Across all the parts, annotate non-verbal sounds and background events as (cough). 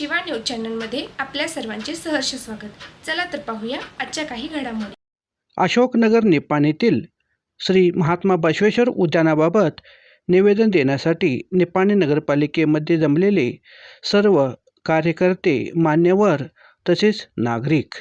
Shiva news चॅनलमध्ये आपल्या सर्वांचे सहर्ष स्वागत. चला तर पाहूया आजच्या काही घडामोडी. अशोकनगर निपाणीतील श्री महात्मा बसवेश्वर उद्यानाबाबत निवेदन देण्यासाठी निपाणी नगरपालिकेमध्ये जमलेले सर्व कार्यकर्ते मान्यवर तसेच नागरिक.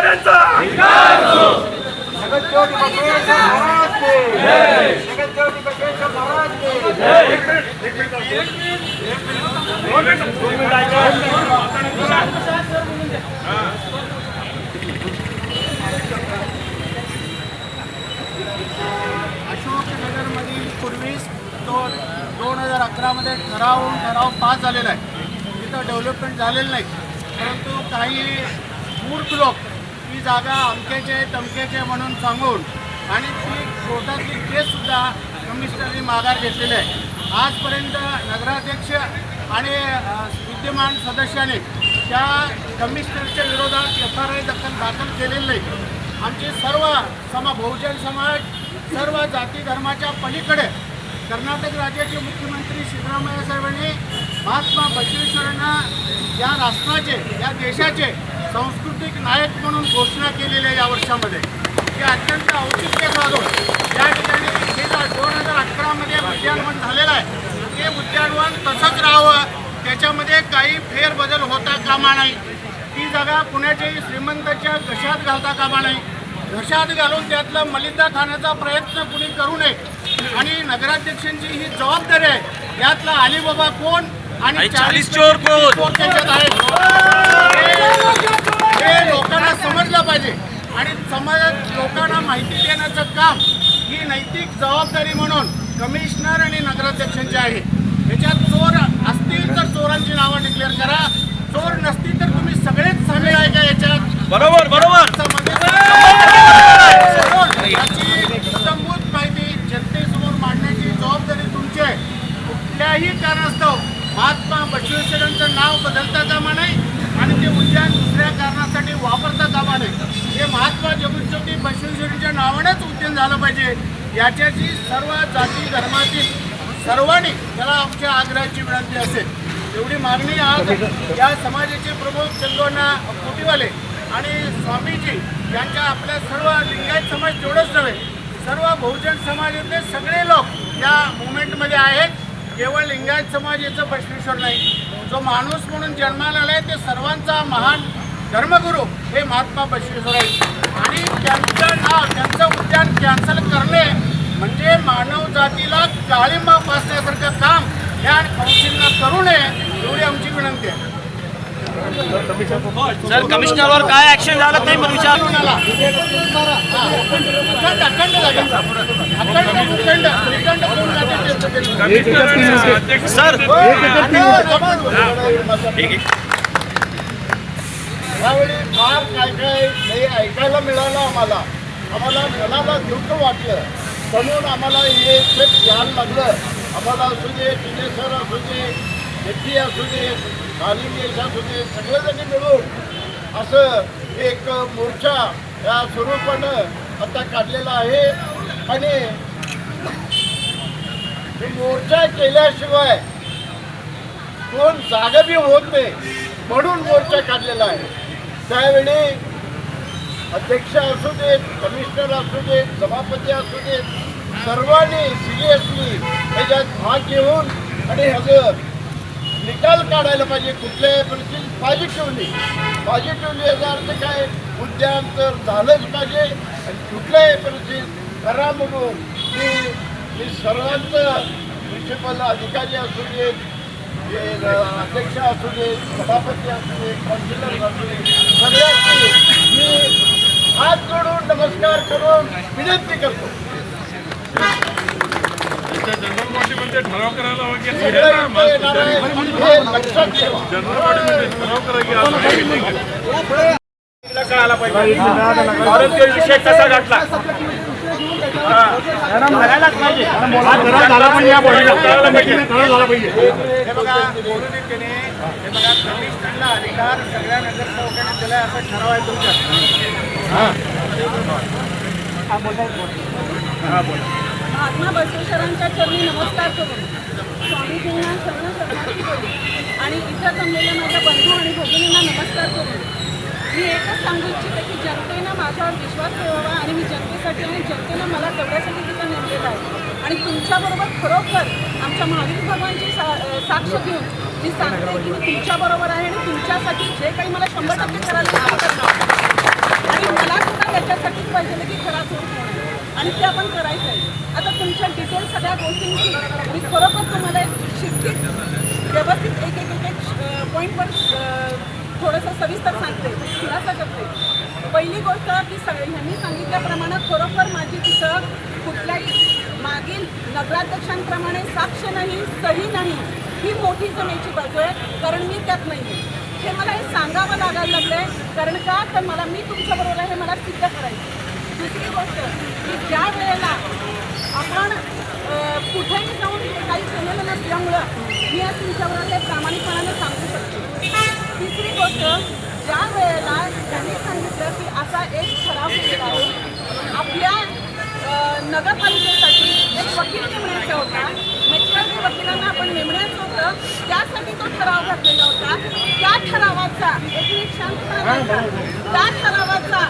शिरकट खाणाऱ्यांचा अशोकनगरमधील पूर्वीच तो दोन हजार अकरामध्ये ठराव ठराव पास झालेला आहे. तिथं डेव्हलपमेंट झालेलं नाही. परंतु काही मूर्ख लोक ती जागा अमक्याचे तमक्याचे म्हणून सांगून आणि ती कोर्टातली केससुद्धा कमिशनरनी माघार घेतलेली आहे. आजपर्यंत नगराध्यक्ष आणि विद्यमान सदस्याने त्या कमिशनरच्या विरोधात एफ आर आय दखल दाखल केलेली नाही. आमचे सर्व समा बहुजन समाज सर्व जाती धर्माच्या पलीकडे कर्नाटक राज्याचे मुख्यमंत्री सिद्धरामय्या साहेबांनी महात्मा बसवेश्वरांना या राष्ट्राचे या देशाचे सांस्कृतिक नायक म्हणून घोषणा केलेली आहे या वर्षामध्ये ते अत्यंत औचित्य साधून या ठिकाणी हे दोन हजार अकरामध्ये उद्यानवन झालेलं आहे. ते उद्यानवन तसंच राहावं. त्याच्यामध्ये काही फेरबदल होता कामा नाही. ती जागा कुणाच्याही श्रीमंताच्या घशात घालता कामा नाही. घशात घालून त्यातलं मलिदा खाण्याचा प्रयत्न कुणी करू नये. आणि नगराध्यक्षांची ही जबाबदारी आहे. यातला अलीबाबा कोण आणि चाळीस चोर कोण? त्याच्यात आहेत? हे- लोकांना समजलं पाहिजे. आणि समाजात लोकांना माहिती देण्याचं काम ही नैतिक जबाबदारी म्हणून कमिशनर आणि नगराध्यक्षांची आहे. याच्यात चोर असतील तर चोरांची नावं डिक्लेअर करा. चोर नसतील तर तुम्ही सगळेच सामील आहे का याच्यात? बरोबर बरोबर. याची इत्यंभूत माहिती जनतेसमोर मांडण्याची जबाबदारी तुमची आहे. कुठल्याही कारणास्तव महात्मा बसवेश्वरांचं नाव बदलता कामा नाही आणि ते उद्यान दुसऱ्या कारणासाठी वापरता कामा नये. हे महात्मा जगुच्छोटी बसवेश्वरीच्या नावानेच उद्यान झालं पाहिजे. याच्याची सर्व जाती धर्मातील सर्वांनी त्याला आमच्या आग्रहाची विनंती असेल. एवढी मागणी आज या समाजाचे प्रमुख चंदोना कुटीवाले आणि स्वामीजी यांच्या आपल्या सर्व लिंगायत समाज तेवढंच नव्हे सर्व बहुजन समाजातले सगळे लोक या मुवमेंटमध्ये आहेत. केवळ लिंगायत समाज याचं बसवेश्वर नाही. जो माणूस म्हणून जन्माला आलाय ते सर्वांचा महान धर्मगुरू हे महात्मा बसवेश्वर आहेत. आणि त्यांचं नाव त्यांचं उद्यान कॅन्सल करणे म्हणजे मानव जातीला काळिंबा पासण्यासारखं काम या कौन्सिलला करू नये एवढी आमची विनंती आहे. सर कमिशनरवर काय ऍक्शन झालं ते पण विचार. सर यावेळी फार काय काय नाही ऐकायला मिळालं आम्हाला आम्हाला मनाला दुःख वाटलं म्हणून आम्हाला हे ट्रिप घ्यायला लागलं. आम्हाला असू दे तुझे सर असू दे व्यक्ती असू दे कालिंगेश असू दे सगळेजणी मिळून असं एक मोर्चा या स्वरूपानं आता काढलेला आहे. आणि मोर्चा केल्याशिवाय कोण जागा बी होत नाही म्हणून मोर्चा काढलेला आहे. त्यावेळी अध्यक्ष असू देत कमिशनर असू देत सभापती असू देत सर्वांनी सिरियसली त्याच्यात भाग घेऊन आणि ह्याचं निकाल काढायला पाहिजे कुठल्याही परिस्थितीत पॉझिटिव्हली पॉझिटिव्हली याचा अर्थ काय? उद्यान तर झालंच पाहिजे आणि कुठल्याही परिस्थितीत करा म्हणून मी मी सर्वांचं म्युन्सिपल अधिकारी असू देत हे अध्यक्ष असू दे सभापती असू दे काउन्सिलर असू दे सगळ्यांची मी हात जोडून नमस्कार करून विनंती करतो. जनरल बॉडीमध्ये ठराव करायला हे जनरल ठराव. कळायला पाहिजे विषय कसा गाठला. करायलाच पाहिजे ठराव झाला पण या बॉडीला कळायला पाहिजे हे बघा बोलून येते ने, बघा कमिशनरला अधिकार सगळ्या नगरसेवकांनी दिलाय असा ठराव आहे तुमच्या आत्मा बसवेश्वरांच्या चरणी नमस्कार करून स्वामीजींना शरण शरणार्थी करून आणि इथं जमलेल्या माझ्या बंधू आणि भगिनींना नमस्कार करून मी एकच सांगू इच्छिते की जनतेनं माझ्यावर विश्वास ठेवावा आणि मी जनतेसाठी आणि जनतेनं मला तेवढ्यासाठी तिथं नेमलेलं आहे. आणि तुमच्याबरोबर खरोखर आमच्या महावीर भगवानची सा साक्ष घेऊन मी सांगते की मी तुमच्याबरोबर आहे आणि तुमच्यासाठी जे काही मला शंभर टक्के करायला आणि मला सुद्धा त्याच्यासाठीच पाहिजे की खरा होत आणि ते आपण करायचं आहे आता तुमच्या डिटेल सगळ्या गोष्टींची मी खरोखर तुम्हाला शिक्षित व्यवस्थित एक एक एक पॉईंटवर थोडंसं सविस्तर सांगते खुलासा करते. पहिली गोष्ट की सगळे ह्यांनी सांगितल्याप्रमाणे खरोखर माझी तिथं कुठल्याही मागील नगराध्यक्षांप्रमाणे साक्ष नाही सही नाही ही मोठी जमेची बाजू आहे कारण मी त्यात नाही आहे. हे मला हे सांगावं लागायला लागलं आहे कारण का? तर मला मी तुमच्याबरोबर हे मला सिद्ध करायचं दुसरी गोष्ट की ज्या वेळेला आपण कुठेही जाऊन काही केलेलं नसल्यामुळं मी आज तुमच्यावर ते प्रामाणिकपणाने सांगू शकते. तिसरी गोष्ट ज्या वेळेला त्यांनी सांगितलं की असा एक ठराव केलेला आहे आपल्या नगरपालिकेसाठी एक वकील नेमण्याचा होता. मेट्रोची वकिलांना आपण नेमण्याचं होतं. त्यासाठी तो ठराव घातलेला होता. त्या ठरावाचा एक मिनिट शांत त्या ठरावाचा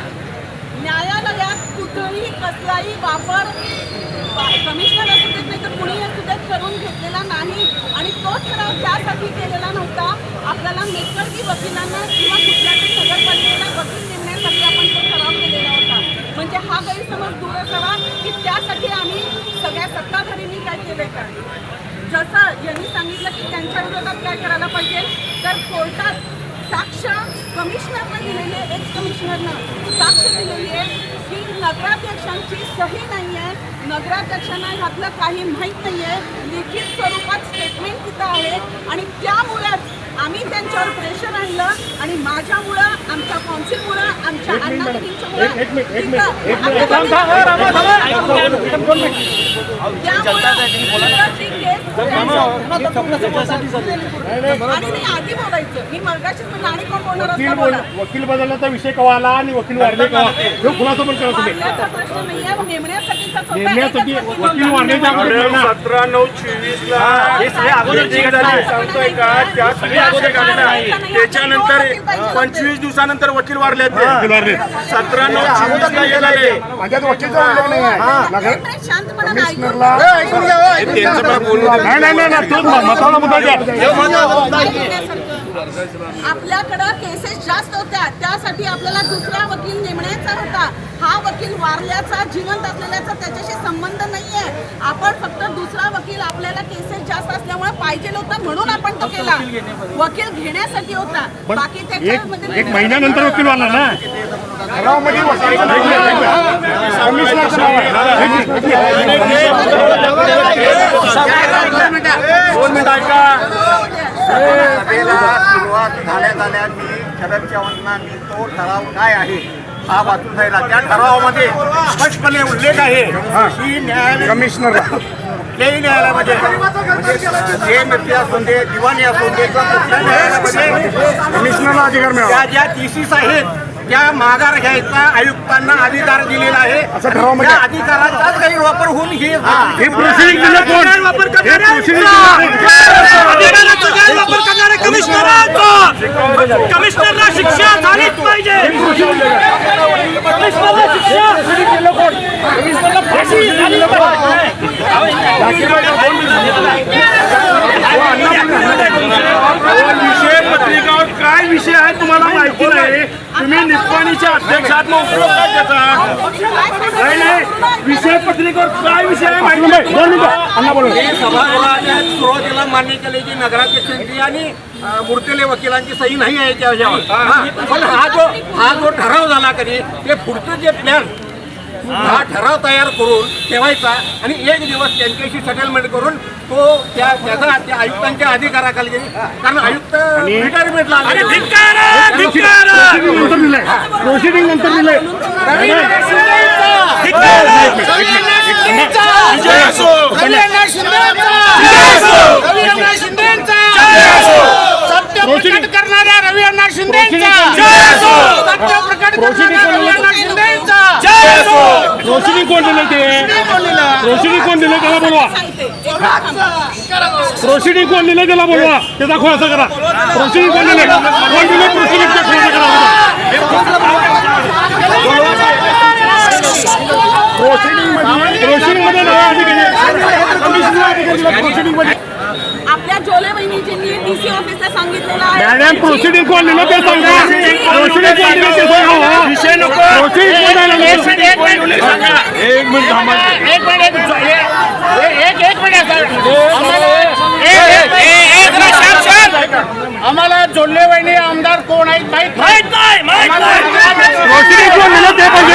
न्यायालयात कुठेही कसलाही वापर कमिशनर असू देत नाही तर कुणी असू देत करून घेतलेला नाही. आणि तो ठराव त्यासाठी केलेला नव्हता. आपल्याला नैसर्गिक वकिलांना किंवा कुठल्या तरी नगरपालिकेला वकील नेमण्यासाठी आपण तो ठराव केलेला होता. म्हणजे हा गैरसमज दूर करा की त्यासाठी आम्ही सगळ्या सत्ताधारींनी काय केलं का जसं यांनी सांगितलं की त्यांच्या विरोधात काय करायला पाहिजे तर कोर्टात साक्ष कमिशनरनं दिलेली एक एक्स कमिशनरनं साक्ष दिलेली आहे की नगराध्यक्षांची सही नाही आहे नगराध्यक्षांना ह्यातलं काही माहीत नाही आहे लिखित स्वरूपात स्टेटमेंट तिथं आहे. आणि त्यामुळेच आम्ही त्यांच्यावर प्रेशर आणलं आणि माझ्यामुळं आमच्या कौन्सिलमुळं आमच्या आधी बोलायचं. मी मगाशीच म्हणलं आणि कोण बोलणार? वकील बदलण्याचा विषय कवा आला आणि वकील वारले कवा? हे खुलासा पण करा तुम्ही. प्रश्न होता. नेमण्यासाठी वकील वकील ना. सतरा नऊ चोवीस सांगतोय का? त्या. त्याच्यानंतर पंचवीस दिवसानंतर वकील वारले वकील वारले सतरा नऊ चोवीस ला हे झाले माझ्यात वकीलचा उल्लेख नाही. नाही नाही तोच मुद्दा आपल्याकडं केसेस जास्त होत्या. त्यासाठी आपल्याला दुसरा वकील नेमण्याचा होता. हा वकील वारल्याचा जिवंत असलेल्याचा त्याच्याशी संबंध नाहीये. आपण फक्त दुसरा वकील आपल्याला केसेस जास्त असल्यामुळे पाहिजे होता म्हणून आपण तो केला. वकील घेण्यासाठी होता. बाकी एक त्याच्यामध्ये एक महिन्यानंतर वकील वारला ना? आहे. आहे. दोन मिनिट ऐका. सभेला सुरुवात झाल्या झाल्या मी शरद चव्हाणांना मी तो ठराव काय आहे हा वाचून जायला त्या ठरावामध्ये स्पष्टपणे उल्लेख आहे की न्यायालय कमिशनरला कुठल्याही न्यायालयामध्ये जे व्यक्ती असून दे दिवाणी असून दे किंवा कुठल्याही न्यायालयामध्ये कमिशनरला अधिकार मिळाला ज्या थिसीस आहेत त्या माघार घ्यायचा आयुक्तांना अधिकार दिलेला आहे. असं ठरावामध्ये त्या अधिकाराचाच गैरवापर होऊन ही हे. गैरवापर करणारे कमिशनर कमिशनरला शिक्षा झालीच पाहिजे. कमिशनरला शिक्षा झाली विषय पत्रिकावर काय विषय आहे तुम्हाला माहिती नाही तुम्ही निप्पाणीच्या अध्यक्षात नाही नाही विषय पत्रिकेवर काय विषय आहे माहिती नाही हे सभागृहाच्या सुरुवातीला मान्य केले की नगराध्यक्षांची आणि मूर्तिले वकिलांची सही नाही आहे हा, पण हा जो हा जो ठराव झाला कधी ते पुढचं जे प्लॅन हा ठराव तयार करून ठेवायचा आणि एक दिवस त्यांच्याशी सेटलमेंट करून तो त्या त्याचा त्या आयुक्तांच्या अधिकाराखाली गेली. कारण आयुक्त रिटायरमेंटला आले. प्रोसिडिंग नंतर दिलंय करणाऱ्या रवी अण्णा सत्य प्रकट करणाऱ्या रवी अण्णा शिंदेचा रोशनी कोण दिलं ते? रोशनी कोण दिलं त्याला बोलवा. रोशनी कोण दिलं त्याला बोलवा. ते दाखवा असं करा. रोशनी कोण दिलं? कोण दिलं? रोशनी रोशनी करा. मध्ये रोशनी मध्ये नाव अधिकारी कमिशनर अधिकारी प्रोसिडिंगमध्ये आपल्या जोले बहिणीजींनी डीसी ऑफिसला सांगितलेलं आहे मॅडम प्रोसिडिंग कोण दिलं ते सांगा प्रोसिडिंग कोण दिलं ते सांगा विषय नको प्रोसिडिंग कोण दिलं एक मिनिट थांबा एक मिनिट एक एक मिनिट आम्हाला जोडले वहिनी आमदार कोण आहेत माहीत माहीत नाही माहीत नाही प्रोसिडिंग कोण दिलं ते पाहिजे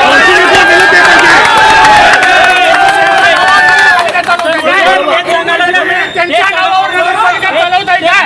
प्रोसिडिंग कोण दिलं ते पाहिजे त्यांच्या नावावर नगरपालिका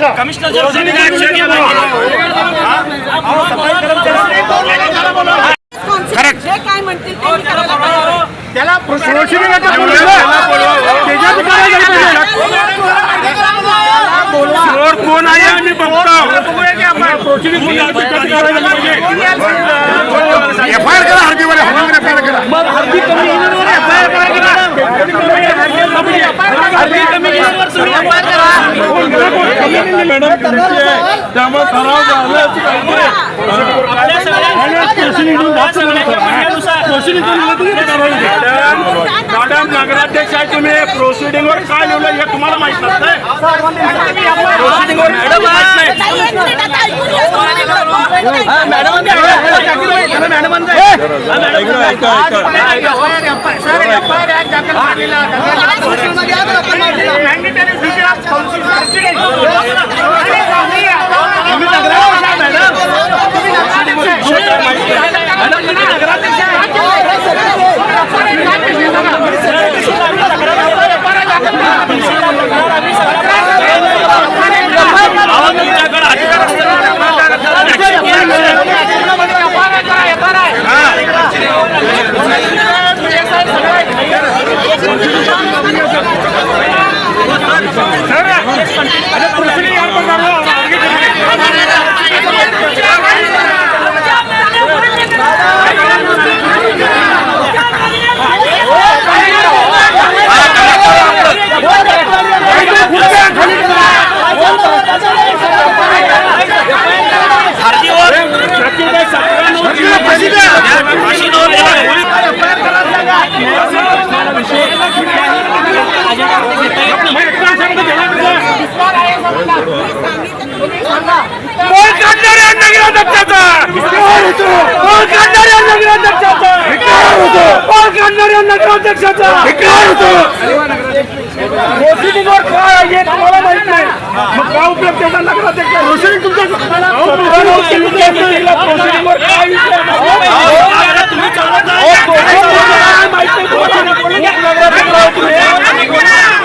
पाहिजे चोर कोण आहे? आम्ही बघतो. प्रोसिडिंग एफ आय आर करा हळदी कमिशनरवर एफ आय आर करा. हळदी कमिशनरवर तुम्ही एफ आय आर करा मॅडम त्यामुळे ठराव झाला प्रोसिडिंग मॅडम नगराध्यक्ष आहे तुम्ही प्रोसिडिंग वर काय लिहिलं हे तुम्हाला माहीत नसतंय प्रोसिडिंग वर मॅडम माहीत नाही प्रोसिडिंग वर काय आहे हे तुम्हाला माहीत नाही. मग काय उपयोग त्याचा नगराध्यक्ष? प्रोसिडिंग तुमच्या प्रोसिडिंग वर काय विषय आहे? तुम्ही चालत नाही. अहो, proceeding वर काय माहीत नाही proceeding वर. एक नगराध्यक्ष आहोत तुम्ही.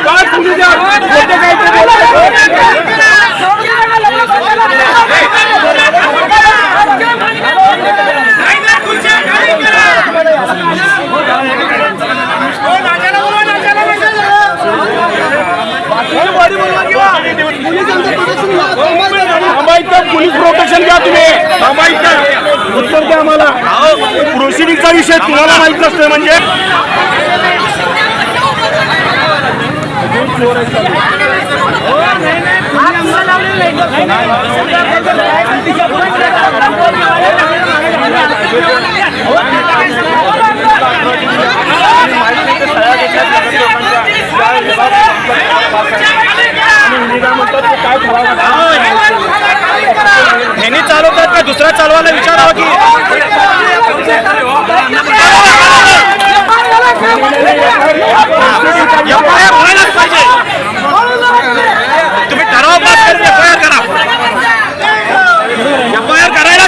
काय तुम्ही द्या. खोटे काय ते बोलताय. थांबायचं पोलीस प्रोटेक्शन घ्या तुम्ही थांबायचं उत्तर द्या आम्हाला प्रोसिडिंगचा विषय तुम्हाला माहीत नसतोय म्हणजे ह्यांनी चालवतात का? दुसरा चालवायला विचारावं की? तुम्ही ठराव पास करून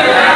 Yeah. (laughs)